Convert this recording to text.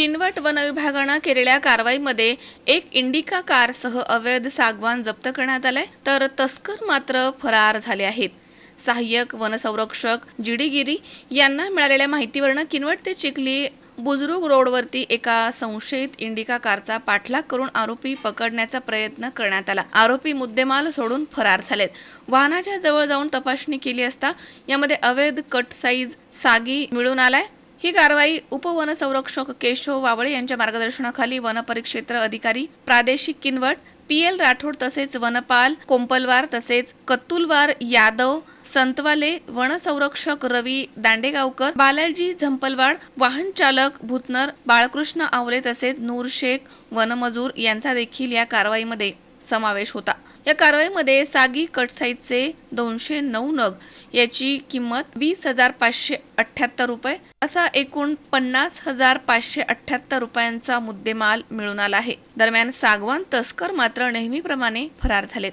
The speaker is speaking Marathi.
किनवट वनविभागानं केलेल्या कारवाईमध्ये एक इंडिका कारसह अवैध सागवान जप्त करण्यात आलाय. तर तस्कर मात्र फरार झाले आहेत. सहाय्यक वनसंरक्षक जिडीगिरी यांना मिळालेल्या माहितीवरनं किनवट ते चिखली बुजुर्ग रोडवरती एका संशयित इंडिका कारचा पाठलाग करून आरोपी पकडण्याचा प्रयत्न करण्यात आला. आरोपी मुद्देमाल सोडून फरार झालेत. वाहनाच्या जवळ जाऊन तपासणी केली असता यामध्ये अवैध कट साईज सागी मिळून आलाय. ही कारवाई उपवनसंरक्षक केशव वावळे यांच्या मार्गदर्शनाखाली वनपरिक्षेत्र अधिकारी प्रादेशिक किनवट पी एल राठोड तसेच वनपाल कोंपलवार तसेच कत्तुलवार यादव संतवाले वनसंरक्षक रवी दांडेगावकर बालाजी झंपलवाड वाहन चालक भूतनर बाळकृष्ण आवले तसेच नूर शेख वनमजूर यांचा देखील या कारवाईमध्ये समावेश होता. या कारवाईमध्ये सागी कट साईजचे दोनशे नऊ नग याची किंमत वीस हजार पाचशे अठ्ठ्याहत्तर रुपये. असा एकूण पन्नास हजार पाचशे अठ्ठ्याहत्तर रुपयांचा मुद्देमाल मिळून आला आहे. दरम्यान सागवान तस्कर मात्र नेहमीप्रमाणे फरार झालेत.